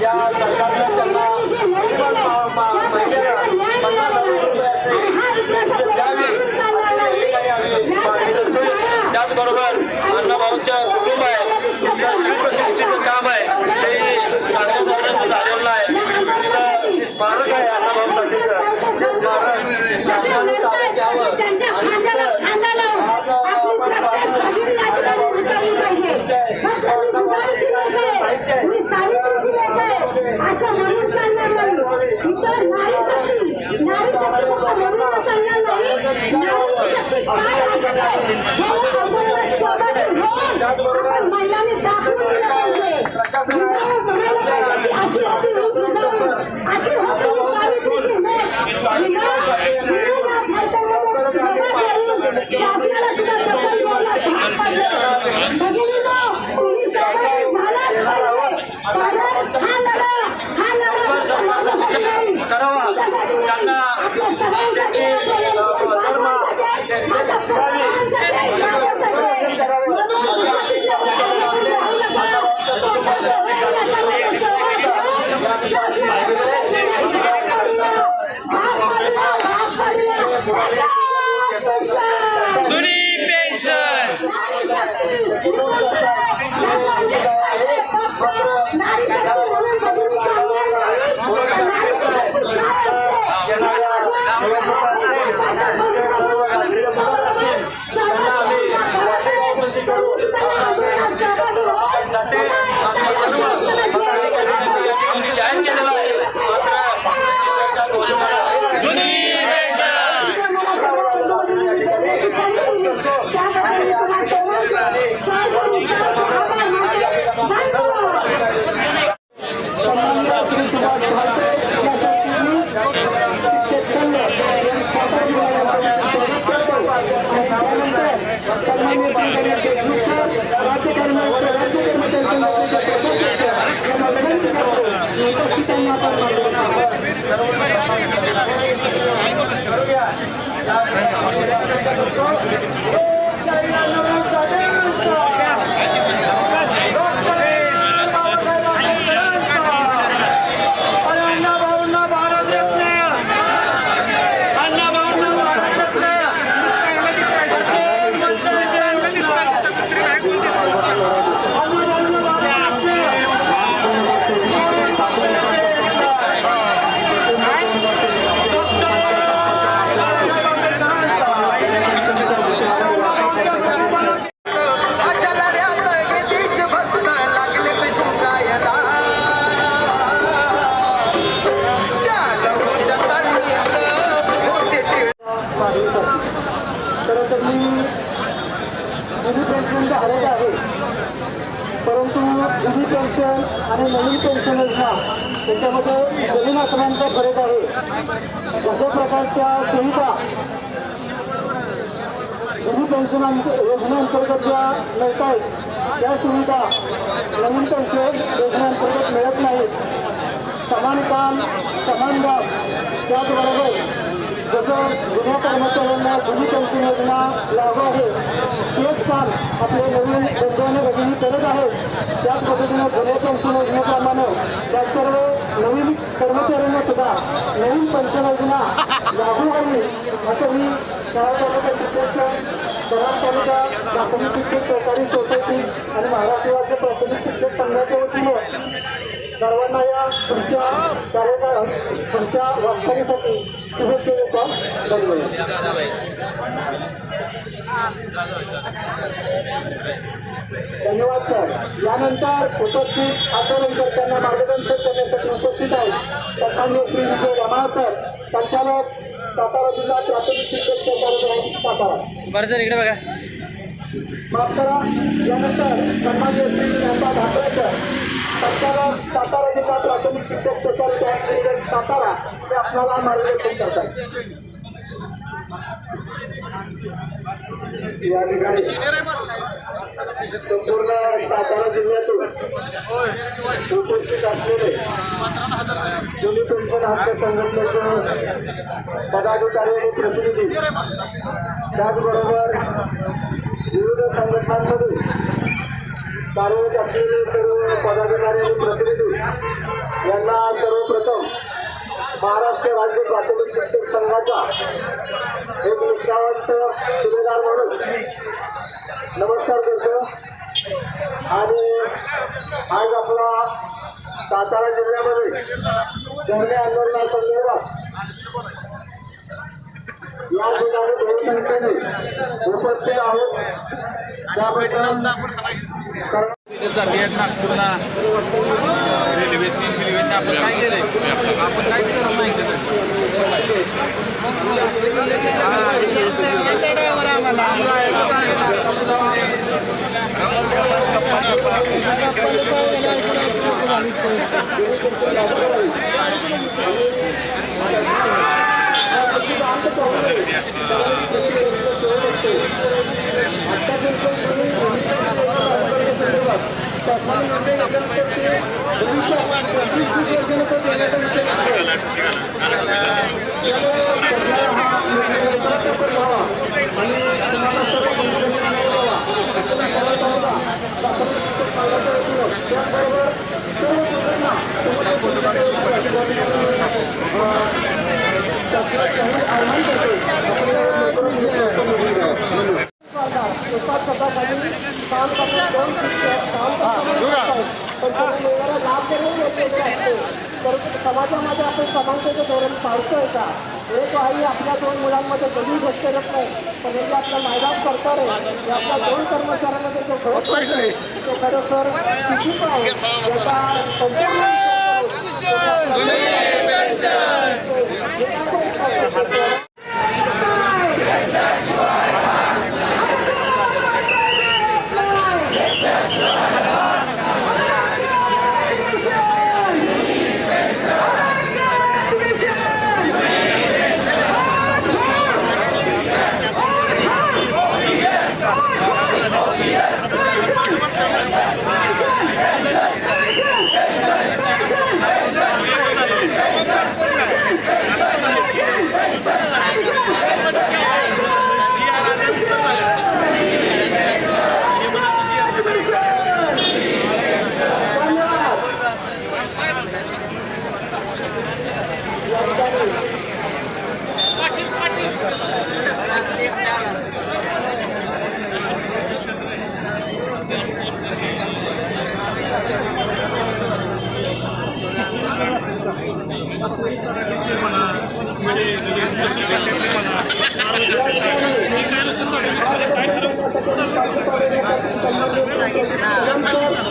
यासाठी शाळा त्याचबरोबर अण्णाभाऊंचं Yes, ಮಾತಾಡ್ತಾರೆ आणि नवीन पेन्शन योजना त्याच्यामध्ये नवीन आसनांचा फरक आहे. अशा प्रकारच्या सुविधा जुनी पेन्शन अंत- योजनेअंतर्गत ज्या मिळत आहेत त्या सुविधा नवीन पेन्शन योजनेअंतर्गत मिळत नाहीत. समान काम समान दाब त्याचबरोबर तसं जुन्या कर्मचाऱ्यांना जुनी पेन्शन योजना लागू आहे. तेच काम आपले नवीन बंधू आणि भगिनी करत आहेत त्याच पद्धतीनं जुन्या पेन्शन योजनेप्रमाणे त्या सर्व नवीन कर्मचाऱ्यांना सुद्धा नवीन पेन्शन योजना लागू व्हावी असं मी तालुका प्राथमिक शिक्षक सहकारी सोसायटी आणि महाराष्ट्र राज्य प्राथमिक शिक्षक संघाच्या वतीनं सर्वांना या तुमच्या कार्यकाळ तुमच्या वाटचालीसाठी शुभेच्छा देतो धन्यवाद धन्यवाद सर. यानंतर उपस्थित आंदोलनकर्त्यांना मार्गदर्शन करण्यासाठी उपस्थित आहेत. सन्मान्य श्री विजय रमाळ सर. संचालक सातारा जिल्हा प्राथमिक शिक्षक सहकारी सातारा. बरं सर इकडे बघा. माफ करा. यानंतर सन्मान्य श्री नंदा ढाकळेकर संचालक सातारा जिल्हा प्राथमिक शिक्षक सहकारी सातारा. आपल्याला मार्गदर्शन करतात या ठिकाणी संपूर्ण सातारा जिल्ह्यातून उपस्थित असलेले दोन्ही पेन्शन हक्क संघटनेचे पदाधिकारी आणि प्रतिनिधी त्याचबरोबर विविध संघटनांमध्ये कार्यरत असलेले सर्व पदाधिकारी आणि प्रतिनिधी यांना सर्वप्रथम महाराष्ट्र राज्य प्राथमिक शिक्षक संघाचा एक निष्ठावंत सुभेदार म्हणून नमस्कार करतो. आणि आज आपला सातारा जिल्ह्यामध्ये धरणे आंदोलनासंदर्भात या ठिकाणी बहुसंख्येने उपस्थित आहोत. त्याबद्दल सर्व भेट नागपूरला. रेल्वे तीन रेल्वेने आपण काय केलंय? आपण काय करत नाही एकाच पदाखाली काम करण्यात दोन शिक्षक काम करताना पण त्यांना मिळणारा लाभ जरी वेगवेगळे असते तर समाजामध्ये आपण समानतेचं धोरण पाळतोय का? एक आई आपल्या दोन मुलांमध्ये गरीब बसत नाही पण हे आपलं मैदान सरकार आहे हे आपल्या दोन कर्मचाऱ्यांमध्ये जो फरक पडतोय, तो खरोखर चुकीचा आहे. याचा संपूर्ण Yan tarafa.